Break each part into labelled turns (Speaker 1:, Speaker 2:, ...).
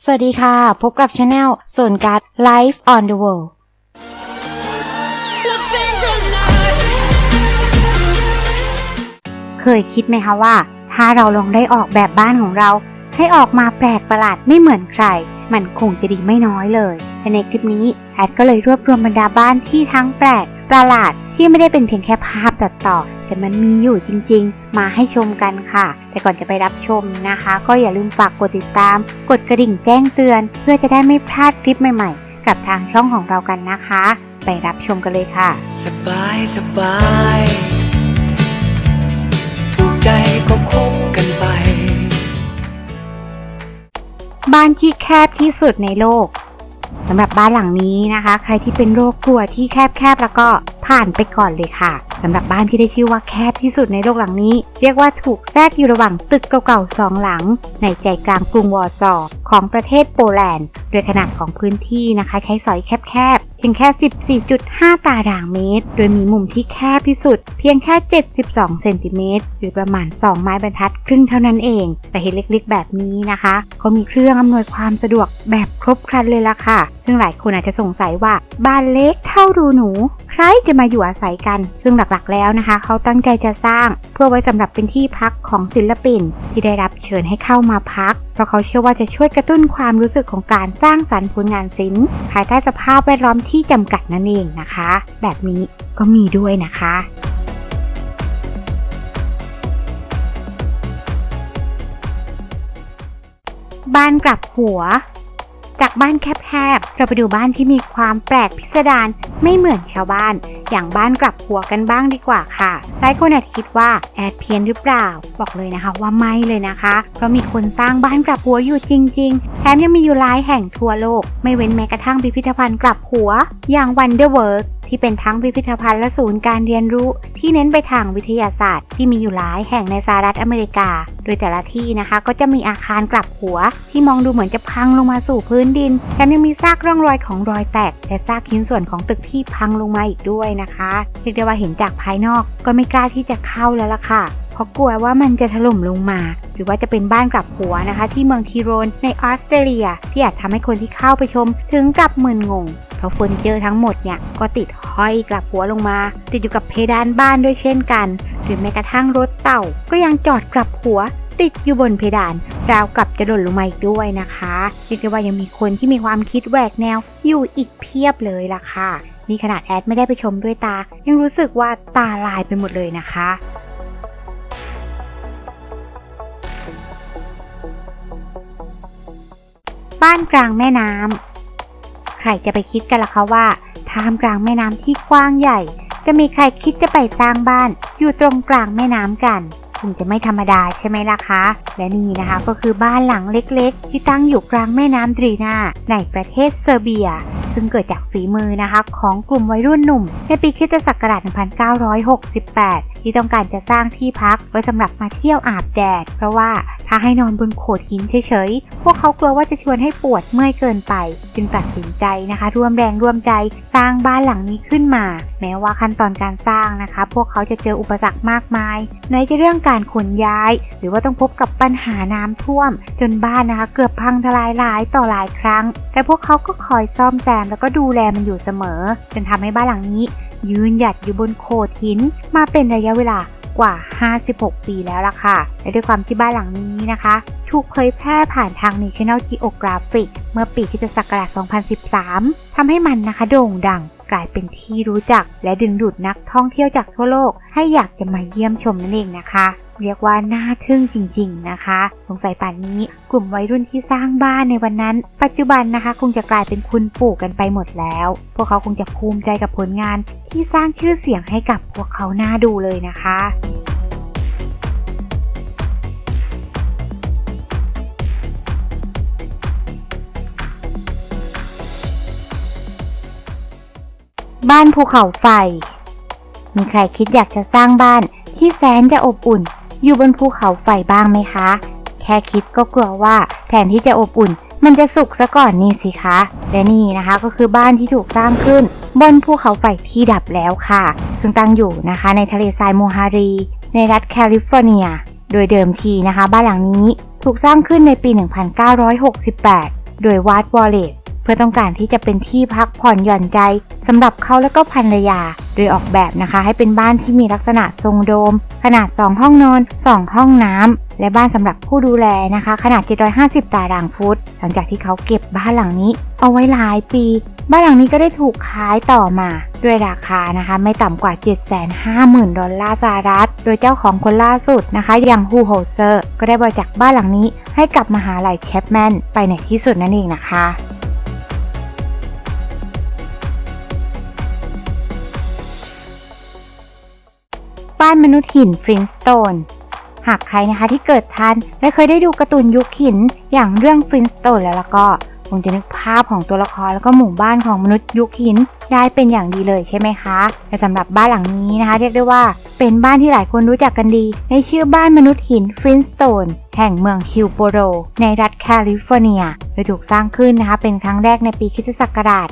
Speaker 1: สวัสดีค่ะ พบกับช anel ส่วนการ Life on the World
Speaker 2: เคยคิดไหมคะว่า ถ้าเราลองได้ออกแบบบ้านของเรา ให้ออกมาแปลกประหลาดไม่เหมือนใคร มันคงจะดีไม่น้อยเลย ในคลิปนี้แอดก็เลยรวบรวมบรรดาบ้านที่ทั้งแปลก ประหลาดที่ไม่ได้เป็นเพียงแค่ภาพตัดต่อ แต่มันมีอยู่จริง ๆ มาให้ชมกันค่ะ แต่ก่อนจะไปรับชมนะคะ ก็อย่าลืมฝากกดติดตาม กดกระดิ่งแจ้งเตือน เพื่อจะได้ไม่พลาดคลิปใหม่ๆ กับทางช่องของเรากันนะคะ ไปรับชมกันเลยค่ะ
Speaker 3: สบายสบายถูกใจก็คบกันไป
Speaker 2: บ้านที่แคบที่สุดในโลกสำหรับบ้านหลังนี้นะคะ ใครที่เป็นโรคกลัวที่แคบๆแล้วก็ผ่านไปก่อนเลยค่ะ สำหรับบ้านที่ได้ชื่อว่าแคบที่สุดในโลกหลังนี้ เรียกว่าถูกแทรกอยู่ระหว่างตึกเก่าๆสองหลัง ในใจกลางกรุงวอร์ซอของประเทศโปแลนด์ โดยขนาดของพื้นที่นะคะ ใช้สอยแคบๆเพียงแค่ 14.5 ตารางเมตร โดยมีมุมที่แคบที่สุด เพียงแค่ 72 เซนติเมตรหรือประมาณ 2 ไม้บรรทัดครึ่งเท่านั้นเอง แต่เห็นเล็กๆ แบบนี้นะคะเขามีเครื่องอำนวยความสะดวกแบบครบครันเลยล่ะค่ะ ซึ่งหลายคนอาจจะสงสัยว่าบ้านเล็กเท่ารูหนู ใครจะมาอยู่อาศัยกัน ซึ่งหลักๆ แล้วนะคะ เขาตั้งใจจะสร้างเพื่อไว้สำหรับเป็นที่พักของศิลปิน ที่ได้รับเชิญให้เข้ามาพัก เพราะเขาเชื่อว่าจะช่วยกระตุ้นความรู้สึกของการสร้างสรรค์ผลงานศิลป์ภายใต้สภาพแวดล้อมที่จำกัดนั่นเองนะคะ แบบนี้ก็มีด้วยนะคะบ้านกลับหัว จากบ้านแค บๆ เราไปดูบ้านที่มีความแปลกพิสดารไม่เหมือนชาวบ้าน อย่างบ้านกลับหัวกันบ้างดีกว่าค่ะหลายคนอาจคิดว่าแอดเพี้ยนหรือเปล่า บอกเลยนะคะว่าไม่เลยนะคะ เพราะมีคนสร้างบ้านกลับหัวอยู่จริง ๆ แถมยังมีอยู่หลายแห่งทั่วโลก ไม่เว้นแม้กระทั่งพิพิธภัณฑ์กลับหัว อย่าง Wonderwork ที่เป็นทั้งพิพิธภัณฑ์และศูนย์การเรียนรู้ ที่เน้นไปทางวิทยาศาสตร์ ที่มีอยู่หลายแห่งในสหรัฐอเมริกา โดยแต่ละที่นะคะก็จะมีอาคารกลับหัว ที่มองดูเหมือนจะพังลงมาสู่พื้นดินแถมยังมีซากร่องรอยของรอยแตก และซากชิ้นส่วนของตึกที่พังลงมาอีกด้วยนะคะเรียกได้ว่าเห็นจากภายนอก ก็ไม่กล้าที่จะเข้าแล้วล่ะค่ะเพราะกลัวว่ามันจะถล่มลงมา หรือว่าจะเป็นบ้านกลับหัวนะคะ ที่เมืองทีโรนในออสเตรเลีย ที่อาจทำให้คนที่เข้าไปชม ถึงกับมึนงง ราะเฟอร์นิเจอร์ทั้งหมดเนี่ยก็ติดห้อยกลับหัวลงมา ติดอยู่กับเพดานบ้านด้วยเช่นกันหรือแม้กระทั่งรถเต่าก็ยังจอดกลับหัว ติดอยู่บนเพดานราวกับจะหล่นลงมาอีกด้วยนะคะเรียกได้ว่ายังมีคนที่มีความคิดแหวกแนวอยู่อีกเพียบเลยล่ะค่ะนี่ขนาดแอดไม่ได้ไปชมด้วยตา ยังรู้สึกว่าตาลายไปหมดเลยนะคะบ้านกลางแม่น้ำ ใครจะไปคิดกันล่ะคะว่าท่ามกลางแม่น้ำที่กว้างใหญ่ จะมีใครคิดจะไปสร้างบ้าน อยู่ตรงกลางแม่น้ำกันคงจะไม่ธรรมดาใช่ไหมล่ะคะ และนี่นะคะก็คือบ้านหลังเล็กๆ ที่ตั้งอยู่กลางแม่น้ำดรีนาในประเทศเซอร์เบีย ซึ่งเกิดจากฝีมือนะคะ ของกลุ่มวัยรุ่นหนุ่ม ในปีคริสตศักราช 1968 ที่ต้องการจะสร้างที่พักไว้สำหรับมาเที่ยวอาบแดด เพราะว่าถ้าให้นอนบนโขดหินเฉยๆ พวกเขากลัวว่าจะชวนให้ปวดเมื่อยเกินไป จึงตัดสินใจนะคะ ร่วมแรงร่วมใจสร้างบ้านหลังนี้ขึ้นมา แม้ว่าขั้นตอนการสร้างนะคะ พวกเขาจะเจออุปสรรคมากมายในจะเรื่องการขนย้าย หรือว่าต้องพบกับปัญหาน้ำท่วม จนบ้านนะคะ เกือบพังทลายหลายต่อหลายครั้ง แต่พวกเขาก็คอยซ่อมแซมแล้วก็ดูแลมันอยู่เสมอจนทำให้บ้านหลังนี้ ยืนหยัดอยู่บนโขดหิน มาเป็นระยะเวลากว่า 56 ปีแล้วล่ะค่ะ และด้วยความที่บ้านหลังนี้นะคะ ถูกเผยแพร่ผ่านทาง National Geographic เมื่อปีคศ2013 ทำให้มันนะคะโด่งดังกลายเป็นที่รู้จักและดึงดูดนักท่องเที่ยวจากทั่วโลกให้อยากจะมาเยี่ยมชมนั่นเองนะคะ เรียกว่าน่าทึ่งจริง ๆ นะคะ สงสัยป่านนี้กลุ่มวัยรุ่นที่สร้างบ้านในวันนั้น ปัจจุบันนะคะคงจะกลายเป็นคุณปู่กันไปหมดแล้ว พวกเขาคงจะภูมิใจกับผลงานที่สร้างชื่อเสียงให้กับพวกเขาหน้าดูเลยนะคะบ้านภูเขาไฟ มีใครคิดอยากจะสร้างบ้านที่แสนจะอบอุ่น อยู่บนภูเขาไฟบ้างไหมคะ แค่คิดก็กลัวว่าแทนที่จะอบอุ่น มันจะสุกซะก่อนนี่สิคะ และนี่นะคะก็คือบ้านที่ถูกสร้างขึ้น บนภูเขาไฟที่ดับแล้วค่ะ ซึ่งตั้งอยู่นะคะในทะเลทรายโมฮารี ในรัฐแคลิฟอร์เนีย โดยเดิมทีนะคะ บ้านหลังนี้ถูกสร้างขึ้นในปี 1968 โดยวาดวอลเลต เพื่อต้องการที่จะเป็นที่พักผ่อนหย่อนใจสำหรับเขาและก็ภรรยา โดยออกแบบนะคะ ให้เป็นบ้านที่มีลักษณะทรงโดม ขนาด 2 ห้องนอน 2 ห้องน้ำและบ้านสำหรับผู้ดูแลนะคะ ขนาด 750 ตารางฟุต หลังจากที่เขาเก็บบ้านหลังนี้ เอาไว้หลายปี บ้านหลังนี้ก็ได้ถูกขายต่อมา ด้วยราคานะคะ ไม่ต่ำกว่า 750,000 ดอลลาร์สหรัฐ โดยเจ้าของคนล่าสุดนะคะ อย่างฮูโฮเซอร์ ก็ได้บริจาคบ้านหลังนี้ ให้กับมหาลัยแชปแมนไปในที่สุดนั่นเองนะคะ บ้านมนุษย์หินฟรินสโตนหากใครนะคะที่เกิดทันและเคยได้ดูการ์ตูนยุคหินอย่างเรื่องฟรินสโตนแล้วแล้วก็คงจะนึกภาพของตัวละครแล้วก็หมู่บ้านของมนุษย์ยุคหิน ได้เป็นอย่างดีเลยใช่ไหมคะแต่สำหรับบ้านหลังนี้นะคะ เรียกได้ว่าเป็นบ้านที่หลายคนรู้จักกันดี ในชื่อบ้านมนุษย์หินฟรินสโตนแห่งเมืองฮิลโบโร ในรัฐแคลิฟอร์เนีย โดยถูกสร้างขึ้นนะคะ เป็นครั้งแรกในปีคศักราช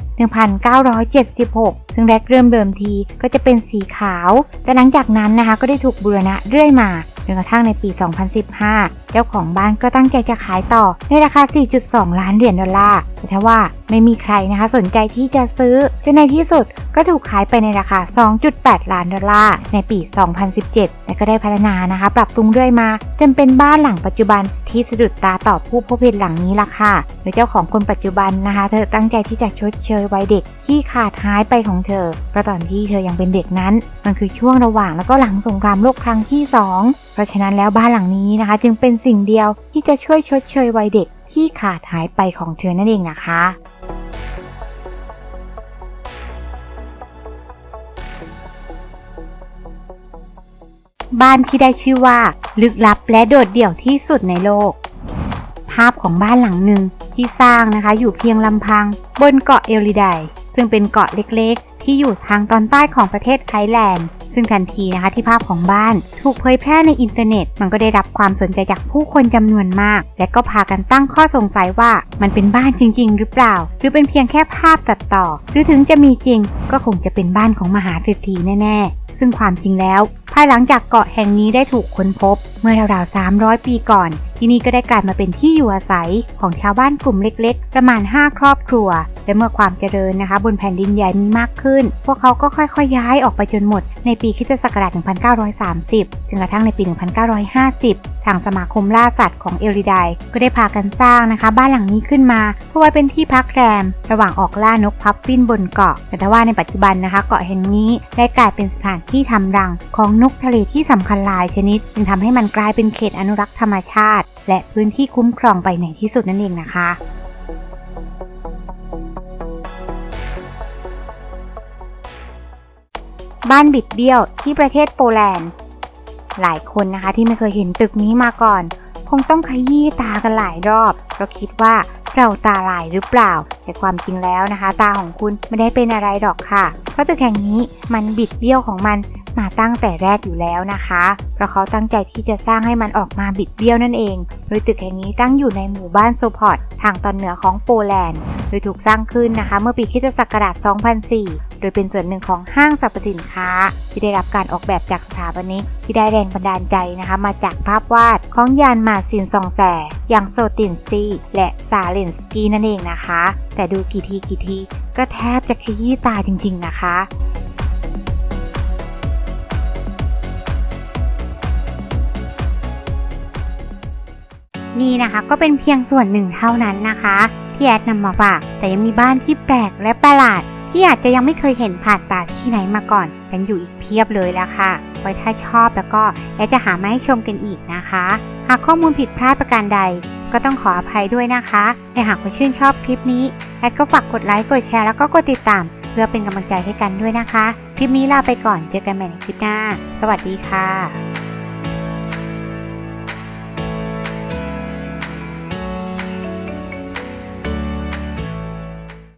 Speaker 2: 1976 ซึ่งแรกเริ่มเดิมทีก็จะเป็นสีขาว แต่หลังจากนั้นนะคะก็ได้ถูกบูรณะเรื่อยมาจนกระทั่งในปี 2015 เจ้าของบ้านก็ตั้งใจจะขายต่อในราคา 4.2 ล้านเหรียญดอลลาร์แต่ว่าไม่มีใครนะคะสนใจที่จะซื้อจนในที่สุดก็ถูกขายไปในราคา 2.8 ล้านดอลลาร์ในปี 2017 และก็ได้พัฒนานะคะ ปรับปรุงเรื่อยมา จนเป็นบ้านหลังปัจจุบันที่สะดุดตาต่อผู้พบเห็นหลังนี้ล่ะค่ะ โดยเจ้าของคนปัจจุบันนะคะ เธอตั้งใจที่จะชดเชยวัยเด็กที่ขาดหายไปของเธอ เพราะตอนที่เธอยังเป็นเด็กนั้น มันคือช่วงระหว่างแล้วก็หลังสงครามโลกครั้งที่ 2 เพราะฉะนั้นแล้วบ้านหลังนี้นะคะ จึงเป็นสิ่งเดียวที่จะช่วยชดเชยวัยเด็กที่ขาดหายไปของเธอนั่นเองนะคะ บ้านที่ได้ชื่อว่า ลึกลับและโดดเดี่ยวที่สุดในโลก ภาพของบ้านหลังหนึ่งที่สร้างนะคะอยู่เพียงลำพัง บนเกาะเอลิไดซึ่งเป็นเกาะเล็กๆ ที่อยู่ทางตอนใต้ของประเทศไอร์แลนด์ ซึ่งทันทีนะคะที่ภาพของบ้าน ถูกเผยแพร่ในอินเทอร์เน็ต มันก็ได้รับความสนใจจากผู้คนจำนวนมาก และก็พากันตั้งข้อสงสัยว่ามันเป็นบ้านจริง ๆ หรือเปล่า หรือเป็นเพียงแค่ภาพตัดต่อ หรือถึงจะมีจริง ก็คงจะเป็นบ้านของมหาเศรษฐีแน่ๆ ซึ่งความจริงแล้ว ภายหลังจากเกาะแห่งนี้ได้ถูกค้นพบ เมื่อราวๆ 300 ปีก่อน ที่นี่ก็ได้กลายมาเป็นที่อยู่อาศัยของชาวบ้านกลุ่มเล็กๆ ประมาณ 5 ครอบครัว และเมื่อความเจริญนะคะ บนแผ่นดินใหญ่มีมากขึ้น พวกเขาก็ค่อยๆ ย้ายออกไปจนหมดในปีคริสตศักราช 1930จนกระทั่งในปี 1950 ทางสมาคมล่าสัตว์ของเอริไดก็ได้พากันสร้างนะคะ บ้านหลังนี้ขึ้นมาเพื่อไว้เป็นที่พักแรม ระหว่างออกล่านกพับฟินบนเกาะ แต่ว่าในปัจจุบันนะคะ เกาะแห่งนี้ได้กลายเป็นสถานที่ทำรังของนกทะเลที่สำคัญหลายชนิด จึงทำให้มันกลายเป็นเขตอนุรักษ์ธรรมชาติ และพื้นที่คุ้มครองไปในที่สุดนั่นเองนะคะ บ้านบิดเบี้ยวที่ประเทศโปแลนด์ หลายคนนะคะที่ไม่เคยเห็นตึกนี้มาก่อน คงต้องขยี้ตากันหลายรอบเพราะคิดว่าเราตาลายหรือเปล่า แต่ความจริงแล้วนะคะ ตาของคุณไม่ได้เป็นอะไรดอกค่ะ เพราะตึกแห่งนี้มันบิดเบี้ยวของมันมาตั้งแต่แรกอยู่แล้วนะคะ เพราะเขาตั้งใจที่จะสร้างให้มันออกมาบิดเบี้ยวนั่นเอง โดยตึกแห่งนี้ตั้งอยู่ในหมู่บ้านโซพอร์ตทางตอนเหนือของโปแลนด์ โดยถูกสร้างขึ้นนะคะ เมื่อปีคิศักราช 2004 โดยเป็นส่วนหนึ่งของห้างสรรพสินค้า ที่ได้รับการออกแบบจากสถาปนิกที่ได้แรงบันดาลใจนะคะ มาจากภาพวาดของยานมาซินซองแสอย่างโซตินซีและซาเลนสกีนั่นเองนะคะ แต่ดูกี่ทีกี่ทีก็แทบจะขยี้ตาจริง ๆ นะคะนี่นะคะก็เป็นเพียงส่วนหนึ่งเท่านั้นนะคะ ที่แอดนำมาฝาก แต่ยังมีบ้านที่แปลกและประหลาด ที่อาจจะยังไม่เคยเห็นผ่านตาที่ไหนมาก่อน กันอยู่อีกเพียบเลยและค่ะ ไว้ถ้าชอบแล้วก็แอดจะหามาให้ชมกันอีกนะคะ หากข้อมูลผิดพลาดประการใด ก็ต้องขออภัยด้วยนะคะแต่หากว่าชื่นชอบคลิปนี้แอดก็ฝากกดไลค์กดแชร์แล้วก็กดติดตาม เพื่อเป็นกำลังใจให้กันด้วยนะคะ คลิปนี้ลาไปก่อนเจอกันใหม่ในคลิปหน้า สวัสดีค่ะ